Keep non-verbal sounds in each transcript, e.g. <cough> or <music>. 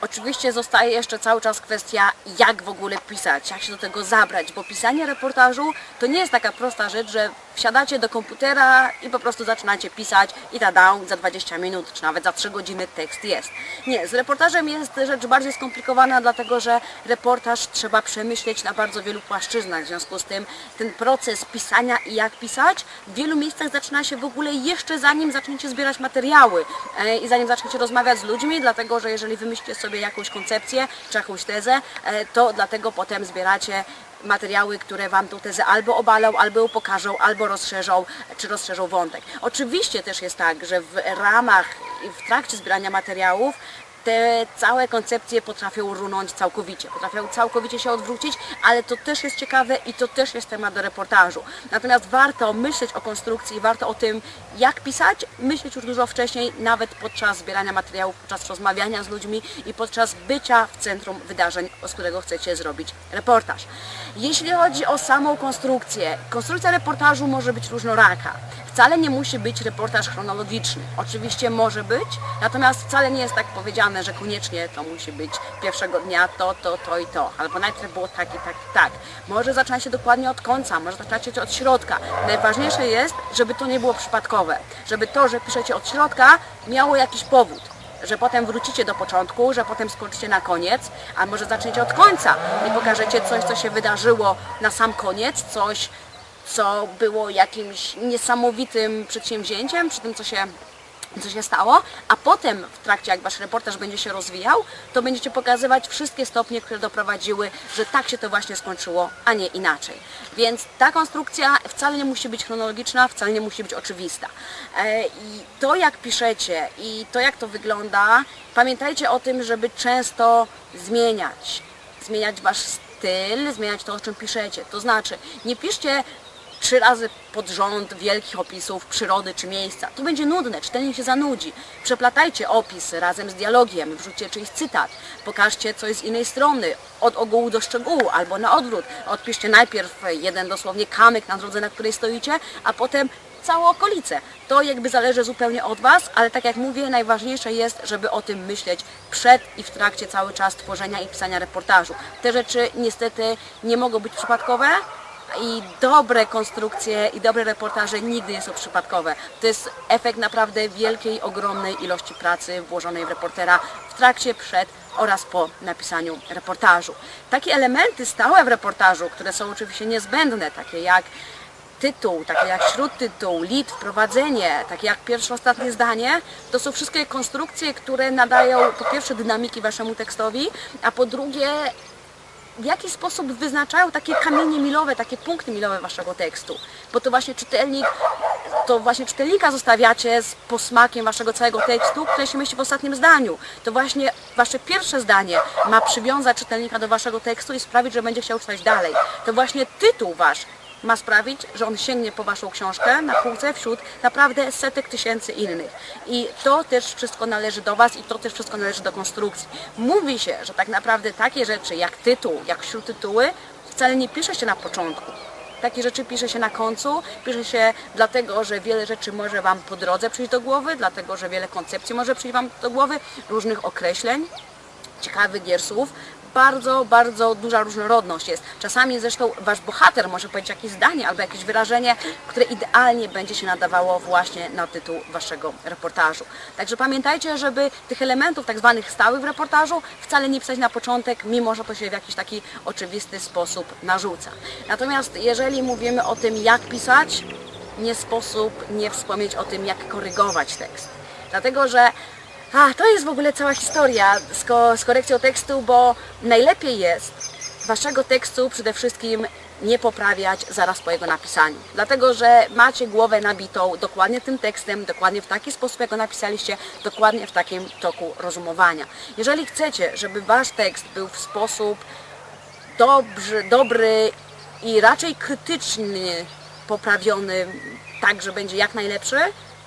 Oczywiście zostaje jeszcze cały czas kwestia, jak w ogóle pisać, jak się do tego zabrać, bo pisanie reportażu to nie jest taka prosta rzecz, że wsiadacie do komputera i po prostu zaczynacie pisać i tada, za 20 minut, czy nawet za 3 godziny tekst jest. Nie, z reportażem jest rzecz bardziej skomplikowana, dlatego że reportaż trzeba przemyśleć na bardzo wielu płaszczyznach, w związku z tym ten proces pisania i jak pisać w wielu miejscach zaczyna się w ogóle jeszcze zanim zaczniecie zbierać materiały e, i zanim zaczniecie rozmawiać z ludźmi, dlatego że jeżeli wymyślicie sobie jakąś koncepcję czy jakąś tezę, e, to dlatego potem zbieracie materiały, które Wam tą tezę albo obalą, albo ją pokażą, albo rozszerzą, czy rozszerzą wątek. Oczywiście też jest tak, że w ramach w trakcie zbierania materiałów te całe koncepcje potrafią runąć całkowicie, potrafią całkowicie się odwrócić, ale to też jest ciekawe i to też jest temat do reportażu. Natomiast warto myśleć o konstrukcji, warto o tym, jak pisać, myśleć już dużo wcześniej, nawet podczas zbierania materiałów, podczas rozmawiania z ludźmi i podczas bycia w centrum wydarzeń, z którego chcecie zrobić reportaż. Jeśli chodzi o samą konstrukcję, konstrukcja reportażu może być różnoraka. Wcale nie musi być reportaż chronologiczny. Oczywiście może być, natomiast wcale nie jest tak powiedziane, że koniecznie to musi być pierwszego dnia to, to, to i to. Albo najpierw było tak i tak i tak. Może zaczyna się dokładnie od końca, może zaczyna się od środka. Najważniejsze jest, żeby to nie było przypadkowe. Żeby to, że piszecie od środka, miało jakiś powód że potem wrócicie do początku, że potem skończycie na koniec, a może zaczniecie od końca i pokażecie coś, co się wydarzyło na sam koniec, coś, co było jakimś niesamowitym przedsięwzięciem przy tym, co się, co się stało, a potem w trakcie, jak Wasz reportaż będzie się rozwijał, to będziecie pokazywać wszystkie stopnie, które doprowadziły, że tak się to właśnie skończyło, a nie inaczej. Więc ta konstrukcja wcale nie musi być chronologiczna, wcale nie musi być oczywista. E, I to, jak piszecie i to, jak to wygląda, pamiętajcie o tym, żeby często zmieniać. Zmieniać Wasz styl, zmieniać to, o czym piszecie. To znaczy, nie piszcie trzy razy pod rząd wielkich opisów przyrody czy miejsca. To będzie nudne, czytelnik się zanudzi. Przeplatajcie opis razem z dialogiem, wrzućcie czyjś cytat, pokażcie coś z innej strony, od ogółu do szczegółu, albo na odwrót. Odpiszcie najpierw jeden dosłownie kamyk na drodze, na której stoicie, a potem całą okolicę. To jakby zależy zupełnie od Was, ale tak jak mówię, najważniejsze jest, żeby o tym myśleć przed i w trakcie cały czas tworzenia i pisania reportażu. Te rzeczy niestety nie mogą być przypadkowe, i dobre konstrukcje i dobre reportaże nigdy nie są przypadkowe. To jest efekt naprawdę wielkiej, ogromnej ilości pracy włożonej w reportera w trakcie, przed oraz po napisaniu reportażu. Takie elementy stałe w reportażu, które są oczywiście niezbędne, takie jak tytuł, takie jak śródtytuł, lead, wprowadzenie, takie jak pierwsze, ostatnie zdanie, to są wszystkie konstrukcje, które nadają po pierwsze dynamiki waszemu tekstowi, a po drugie w jaki sposób wyznaczają takie kamienie milowe, takie punkty milowe waszego tekstu. Bo to właśnie czytelnik, to właśnie czytelnika zostawiacie z posmakiem waszego całego tekstu, który się mieści w ostatnim zdaniu. To właśnie wasze pierwsze zdanie ma przywiązać czytelnika do waszego tekstu i sprawić, że będzie chciał czytać dalej. To właśnie tytuł wasz ma sprawić, że on sięgnie po Waszą książkę na półce wśród naprawdę setek tysięcy innych. I to też wszystko należy do Was i to też wszystko należy do konstrukcji. Mówi się, że tak naprawdę takie rzeczy jak tytuł, jak śródtytuły wcale nie pisze się na początku. Takie rzeczy pisze się na końcu, pisze się dlatego, że wiele rzeczy może Wam po drodze przyjść do głowy, dlatego, że wiele koncepcji może przyjść Wam do głowy, różnych określeń, ciekawych gier słów. Bardzo, bardzo duża różnorodność jest. Czasami zresztą wasz bohater może powiedzieć jakieś zdanie albo jakieś wyrażenie, które idealnie będzie się nadawało właśnie na tytuł waszego reportażu. Także pamiętajcie, żeby tych elementów tak zwanych stałych w reportażu wcale nie pisać na początek, mimo że to się w jakiś taki oczywisty sposób narzuca. Natomiast jeżeli mówimy o tym, jak pisać, nie sposób nie wspomnieć o tym, jak korygować tekst. Dlatego, że a, to jest w ogóle cała historia z, ko- z korekcją tekstu, bo najlepiej jest waszego tekstu przede wszystkim nie poprawiać zaraz po jego napisaniu. Dlatego, że macie głowę nabitą dokładnie tym tekstem, dokładnie w taki sposób, jak go napisaliście, dokładnie w takim toku rozumowania. Jeżeli chcecie, żeby wasz tekst był w sposób dobry, dobry i raczej krytyczny, poprawiony, tak, że będzie jak najlepszy,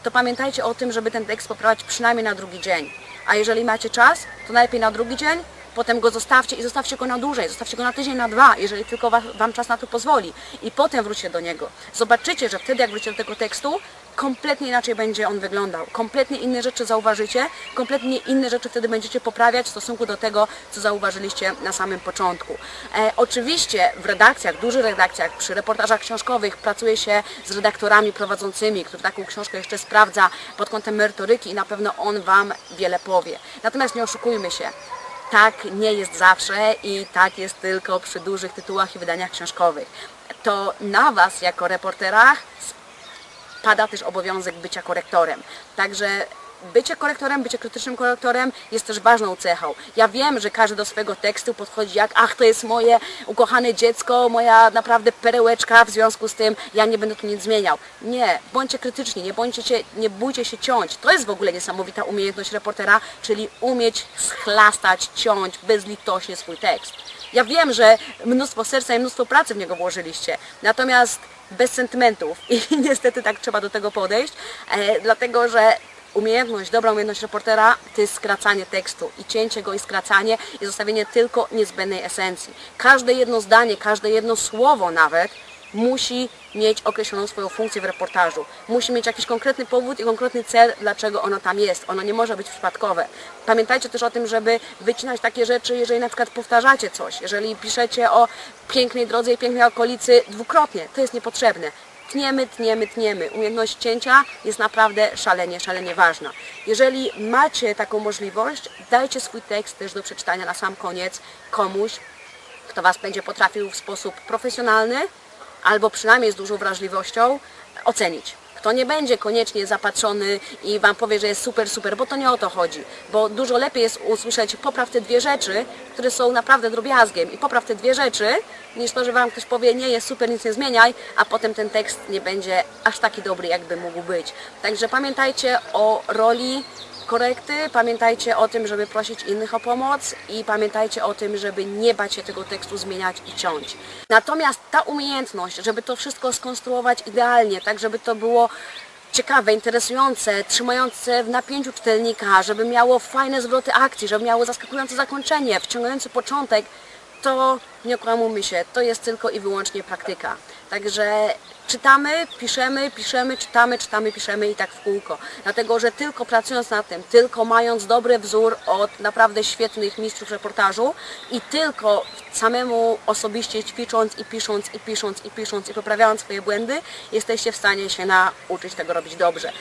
to pamiętajcie o tym, żeby ten tekst poprawiać przynajmniej na drugi dzień. A jeżeli macie czas, to najlepiej na drugi dzień, potem go zostawcie i zostawcie go na dłużej, zostawcie go na tydzień, na dwa, jeżeli tylko wa- Wam czas na to pozwoli. I potem wróćcie do niego. Zobaczycie, że wtedy jak wrócicie do tego tekstu, kompletnie inaczej będzie on wyglądał. Kompletnie inne rzeczy zauważycie, kompletnie inne rzeczy wtedy będziecie poprawiać w stosunku do tego, co zauważyliście na samym początku. E, oczywiście w redakcjach, dużych redakcjach, przy reportażach książkowych pracuje się z redaktorami prowadzącymi, którzy taką książkę jeszcze sprawdza pod kątem merytoryki i na pewno on Wam wiele powie. Natomiast nie oszukujmy się, tak nie jest zawsze i tak jest tylko przy dużych tytułach i wydaniach książkowych. To na Was jako reporterach pada też obowiązek bycia korektorem. Także bycie korektorem, bycie krytycznym korektorem jest też ważną cechą. Ja wiem, że każdy do swojego tekstu podchodzi jak ach, to jest moje ukochane dziecko, moja naprawdę perełeczka, w związku z tym ja nie będę tu nic zmieniał. Nie, bądźcie krytyczni, nie, bądźcie się, nie bójcie się ciąć. To jest w ogóle niesamowita umiejętność reportera, czyli umieć schlastać, ciąć bezlitośnie swój tekst. Ja wiem, że mnóstwo serca i mnóstwo pracy w niego włożyliście, natomiast bez sentymentów i <laughs> niestety tak trzeba do tego podejść, e, dlatego że umiejętność, dobra umiejętność reportera to jest skracanie tekstu i cięcie go i skracanie i zostawienie tylko niezbędnej esencji. Każde jedno zdanie, każde jedno słowo nawet musi mieć określoną swoją funkcję w reportażu. Musi mieć jakiś konkretny powód i konkretny cel, dlaczego ono tam jest. Ono nie może być przypadkowe. Pamiętajcie też o tym, żeby wycinać takie rzeczy, jeżeli na przykład powtarzacie coś, jeżeli piszecie o pięknej drodze i pięknej okolicy dwukrotnie, to jest niepotrzebne. Tniemy, tniemy, tniemy. Umiejętność cięcia jest naprawdę szalenie, szalenie ważna. Jeżeli macie taką możliwość, dajcie swój tekst też do przeczytania na sam koniec komuś, kto Was będzie potrafił w sposób profesjonalny albo przynajmniej z dużą wrażliwością ocenić. Kto nie będzie koniecznie zapatrzony i Wam powie, że jest super, super, bo to nie o to chodzi. Bo dużo lepiej jest usłyszeć popraw te dwie rzeczy, które są naprawdę drobiazgiem i popraw te dwie rzeczy, niż to, że Wam ktoś powie, nie jest super, nic nie zmieniaj, a potem ten tekst nie będzie aż taki dobry, jakby mógł być. Także pamiętajcie o roli korekty, pamiętajcie o tym, żeby prosić innych o pomoc i pamiętajcie o tym, żeby nie bać się tego tekstu zmieniać i ciąć. Natomiast ta umiejętność, żeby to wszystko skonstruować idealnie, tak żeby to było ciekawe, interesujące, trzymające w napięciu czytelnika, żeby miało fajne zwroty akcji, żeby miało zaskakujące zakończenie, wciągający początek, to nie okłamujmy się, to jest tylko i wyłącznie praktyka. Także czytamy, piszemy, piszemy, czytamy, czytamy, piszemy i tak w kółko. Dlatego, że tylko pracując nad tym, tylko mając dobry wzór od naprawdę świetnych mistrzów reportażu i tylko samemu osobiście ćwicząc i pisząc, i pisząc, i pisząc, i poprawiając swoje błędy, jesteście w stanie się nauczyć tego robić dobrze.